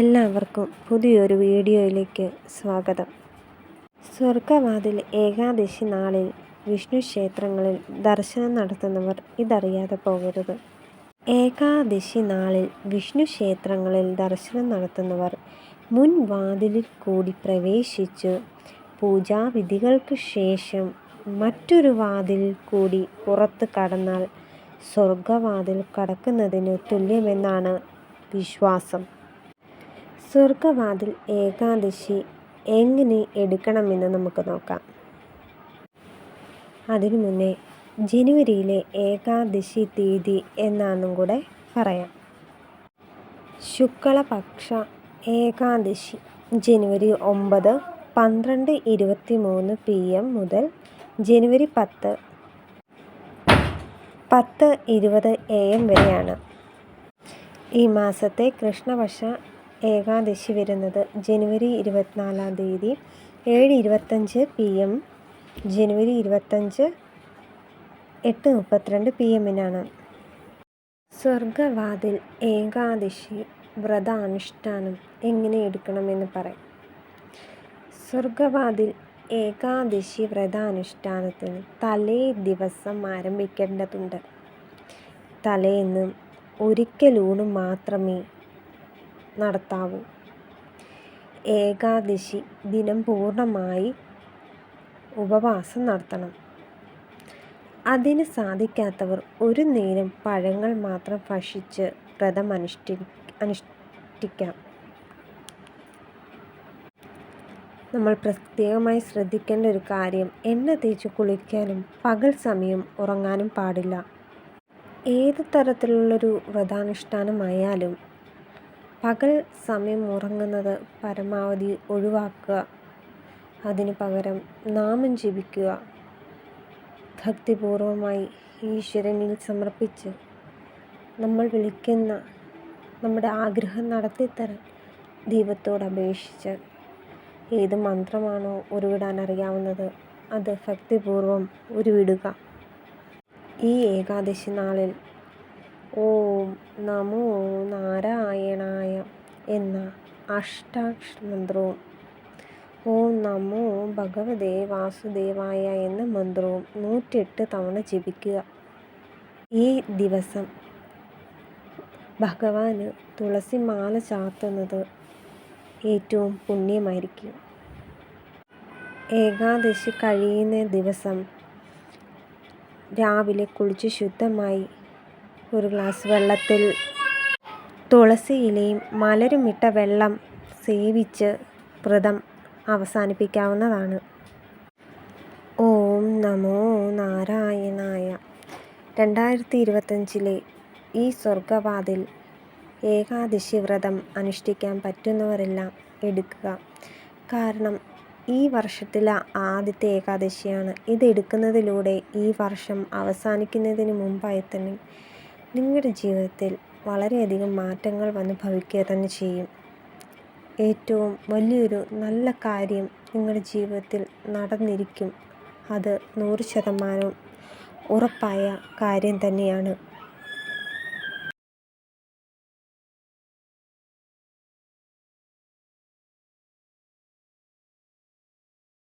എല്ലാവർക്കും പുതിയൊരു വീഡിയോയിലേക്ക് സ്വാഗതം. സ്വർഗവാതിൽ ഏകാദശി നാളിൽ വിഷ്ണു ക്ഷേത്രങ്ങളിൽ ദർശനം നടത്തുന്നവർ ഇതറിയാതെ പോകരുത്. ഏകാദശി നാളിൽ വിഷ്ണു ക്ഷേത്രങ്ങളിൽ ദർശനം നടത്തുന്നവർ മുൻവാതിലിൽ കൂടി പ്രവേശിച്ച് പൂജാവിധികൾക്ക് ശേഷം മറ്റൊരു വാതിലിൽ കൂടി പുറത്ത് കടന്നാൽ സ്വർഗവാതിൽ കടക്കുന്നതിന് തുല്യമെന്നാണ് വിശ്വാസം. സ്വർഗവാതിൽ ഏകാദശി എങ്ങനെ എടുക്കണമെന്ന് നമുക്ക് നോക്കാം. അതിനു മുന്നേ ജനുവരിയിലെ ഏകാദശി തീയതി എന്നാന്നും കൂടെ പറയാം. ശുക്ലപക്ഷ ഏകാദശി ജനുവരി ഒമ്പത് പന്ത്രണ്ട് ഇരുപത്തി മൂന്ന് പി എം മുതൽ ജനുവരി പത്ത് പത്ത് ഇരുപത് എ എം വരെയാണ്. ഈ മാസത്തെ കൃഷ്ണപക്ഷ ഏകാദശി വരുന്നത് ജനുവരി ഇരുപത്തിനാലാം തീയതി ഏഴ് ഇരുപത്തഞ്ച് പി എം ജനുവരി ഇരുപത്തഞ്ച് എട്ട് മുപ്പത്തിരണ്ട് പി എമ്മിനാണ് സ്വർഗവാതിൽ ഏകാദശി വ്രതാനുഷ്ഠാനം എങ്ങനെ എടുക്കണമെന്ന് പറയാം. സ്വർഗവാതിൽ ഏകാദശി വ്രതാനുഷ്ഠാനത്തിന് തലേ ദിവസം ആരംഭിക്കേണ്ടതുണ്ട്. തലേന്ന് ഒരിക്കലൂണ് മാത്രമേ നടത്താവൂ. ഏകാദശി ദിനം പൂർണമായി ഉപവാസം നടത്തണം. അതിന് സാധിക്കാത്തവർ ഒരു നേരം പഴങ്ങൾ മാത്രം ഭക്ഷിച്ച് വ്രതം അനുഷ്ഠി അനുഷ്ഠിക്കാം. നമ്മൾ പ്രത്യേകമായി ശ്രദ്ധിക്കേണ്ട ഒരു കാര്യം എണ്ണ തേച്ച് കുളിക്കാനും പകൽ സമയം ഉറങ്ങാനും പാടില്ല. ഏത് തരത്തിലുള്ളൊരു വ്രതാനുഷ്ഠാനമായാലും പകൽ സമയം ഉറങ്ങുന്നത് പരമാവധി ഒഴിവാക്കുക. അതിന് പകരം നാമം ജപിക്കുക. ഭക്തിപൂർവമായി ഈശ്വരനിൽ സമർപ്പിച്ച് നമ്മൾ വിളിക്കുന്ന നമ്മുടെ ആഗ്രഹം നടത്തിത്തരാൻ ദൈവത്തോട് അപേക്ഷിച്ച് ഏത് മന്ത്രമാണോ ഉരുവിടാൻ അറിയാവുന്നത് അത് ഭക്തിപൂർവം ഉരുവിടുക. ഈ ഏകാദശി നാളിൽ ഓം നമോ നാരായണായ എന്ന അഷ്ടാക്ഷ മന്ത്രവും ഓം നമോ ഭഗവതേ വാസുദേവായ എന്ന മന്ത്രവും നൂറ്റെട്ട് തവണ ജപിക്കുക. ഈ ദിവസം ഭഗവാന് തുളസി മാല ചാർത്തുന്നത് ഏറ്റവും പുണ്യമായിരിക്കും. ഏകാദശി കഴിയുന്ന ദിവസം രാവിലെ കുളിച്ച് ശുദ്ധമായി ഒരു ഗ്ലാസ് വെള്ളത്തിൽ തുളസി ഇലയും മലരുമിട്ട വെള്ളം സേവിച്ച് വ്രതം അവസാനിപ്പിക്കാവുന്നതാണ്. ഓം നമോ നാരായണായ. രണ്ടായിരത്തി ഇരുപത്തഞ്ചിലെ ഈ സ്വർഗവാതിൽ ഏകാദശി വ്രതം അനുഷ്ഠിക്കാൻ പറ്റുന്നവരെല്ലാം എടുക്കുക. കാരണം ഈ വർഷത്തിലെ ആദ്യത്തെ ഏകാദശിയാണ്. ഇത് എടുക്കുന്നതിലൂടെ ഈ വർഷം അവസാനിക്കുന്നതിന് മുമ്പായി തന്നെ നിങ്ങളുടെ ജീവിതത്തിൽ വളരെയധികം മാറ്റങ്ങൾ വന്ന് ഭവിക്കുക തന്നെ ചെയ്യും. ഏറ്റവും വലിയൊരു നല്ല കാര്യം നിങ്ങളുടെ ജീവിതത്തിൽ നടന്നിരിക്കും. അത് നൂറ് ശതമാനവും ഉറപ്പായ കാര്യം തന്നെയാണ്.